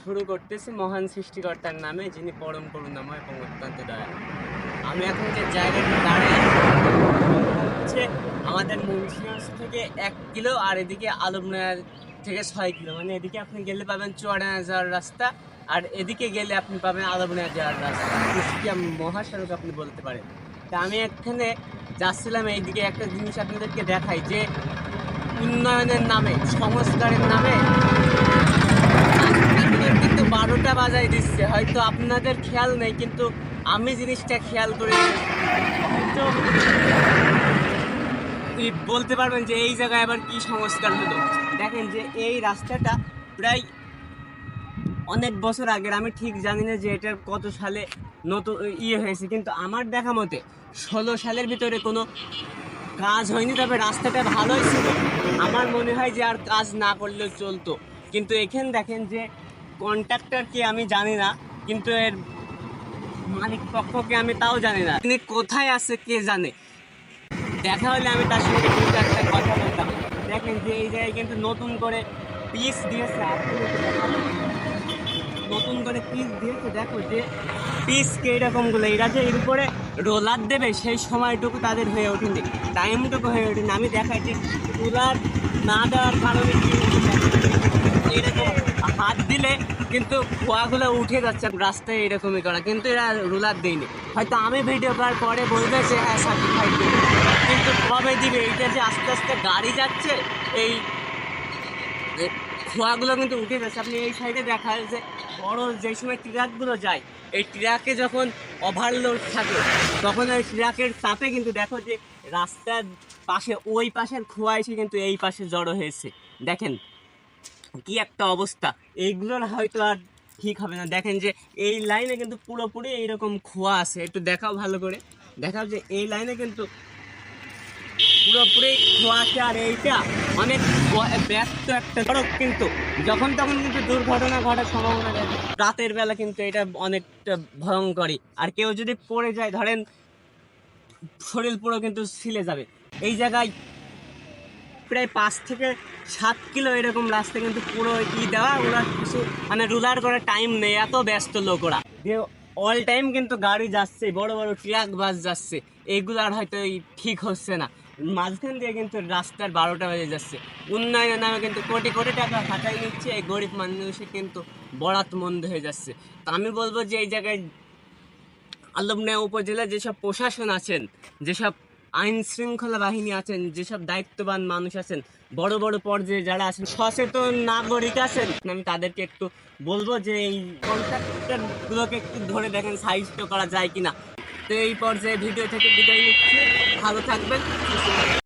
শুরু করতেছি মহান সৃষ্টিকর্তার নামে, যিনি পরম করুণাময় এবং অত্যন্ত দয়া আমি এখন যে জায়গাটা দাঁড়াই হচ্ছে আমাদের মুন্সিগঞ্জ থেকে এক কিলো আর এদিকে আলমনার থেকে ছয় কিলো। মানে এদিকে আপনি গেলে পাবেন চুয়াডাঙ্গা যাওয়ার রাস্তা, আর এদিকে গেলে আপনি পাবেন আলমনার যাওয়ার রাস্তা। মহাসড়ক আপনি বলতে পারেন। তা আমি এখানে যাচ্ছিলাম, এইদিকে একটা জিনিস আপনাদেরকে দেখাই, যে উন্নয়নের নামে, সংস্কারের নামে দিচ্ছে হয়তো আপনাদের খেয়াল নেই, কিন্তু আমি জিনিসটা খেয়াল করে কিন্তু এই বলতে পারবেন যে এই জায়গায় আবার কি সংস্কার হলো। দেখেন যে এই রাস্তাটা প্রায় অনেক বছর আগের, আমি ঠিক জানি না যে এটার কত সালে নতুন ইয়ে হয়েছে, কিন্তু আমার দেখা মতে ষোলো সালের ভিতরে কোনো কাজ হয়নি, তবে রাস্তাটা ভালোই ছিল। আমার মনে হয় যে আর কাজ না করলেও চলতো। কিন্তু এখানে দেখেন যে কন্ট্রাক্টর কি আমি জানি না, কিন্তু এর মালিক পক্ষকে আমি তাও জানি না। তিনি কোথায় আছে কে জানে? দেখা হলে আমি তার সঙ্গে কিন্তু একটা কথা বলতাম। দেখেন যে এই জায়গায় কিন্তু নতুন করে পিস দিয়েছে নতুন করে পিস দিয়েছে, দেখো যে পিস কে এরকমগুলো এরা যে এর উপরে রোলার দেবে, সেই সময়টুকু তাদের হয়ে ওঠেনি। টাইমটুকু হয়ে ওঠেনি। আমি দেখাই যে রোলার না দেওয়ার কারণে এরকম দিলে কিন্তু খোয়াগুলো উঠে যাচ্ছে, রাস্তায় এরকমই করা। কিন্তু এরা রোলার দেয়নি। হয়তো আমি ভিডিও করার পরে বলবে যে হ্যাঁ সার্টিফাইড দেবে কিন্তু কবে দিবে? এইটা যে আস্তে আস্তে গাড়ি যাচ্ছে, এই খোয়াগুলো কিন্তু উঠে যাচ্ছে। আপনি এই সাইডে দেখা যে, বড় যে সময় ট্রাকগুলো যায়, এই ট্রাকে যখন ওভারলোড থাকে, তখন ওই ট্রাকের চাপে কিন্তু দেখো যে, রাস্তার পাশে, ওই পাশের খোয়া এসে কিন্তু এই পাশে জড়ো হয়েছে। দেখেন কি একটা অবস্থা? এইগুলোর হয়তো আর ঠিক হবে না। দেখেন যে এই লাইনে কিন্তু পুরোপুরি এইরকম খোয়া আছে। একটু দেখাও ভালো করে। দেখাও যে এই লাইনে কিন্তু পুরোপুরি খোয়া আছে আর এইটা অনেক ব্যস্ত একটা সড়ক কিন্তু। যখন তখন কিন্তু দুর্ঘটনা ঘটার সম্ভাবনা থাকে রাতের বেলা কিন্তু এটা অনেকটা ভয়ঙ্করই। আর কেউ যদি পড়ে যায়, ধরেন শরীর পুরো কিন্তু ছিলে যাবে। এই জায়গায় প্রায় পাঁচ থেকে সাত কিলো এরকম রাস্তা কিন্তু পুরো ই দেওয়া। ওরা কিছু মানে রুলার করার টাইম নেই, এত ব্যস্ত লোক ওরা। যে অল টাইম কিন্তু গাড়ি যাচ্ছে, বড় বড় ট্রাক বাস যাচ্ছে। এইগুলো আর হয়তো ঠিক হচ্ছে না। মাঝখান দিয়ে কিন্তু রাস্তার বারোটা বেজে যাচ্ছে। উন্নয়নের নামে কিন্তু কোটি কোটি টাকা হাতায় নিচ্ছে, এই গরিব মানুষে কিন্তু বরাত মন্দ হয়ে যাচ্ছে। তো আমি বলব যে এই জায়গায় আলমনায়া উপজেলার যেসব প্রশাসন আছেন, যেসব আইন শৃঙ্খলা বাহিনী আছেন, যেসব দায়িত্ববান মানুষ আছেন, বড় বড় পর্যায়ে যারা আছেন, সচেতন নাগরিক আছেন। আমি তাদেরকে একটু বলব যে এই কন্ট্রাক্টরগুলোকে একটু ধরে দেখেন সাহিত্য করা যায় কিনা। তো এই পর্যায়ে ভিডিও থেকে বিদায় নিচ্ছি। ভালো থাকবেন।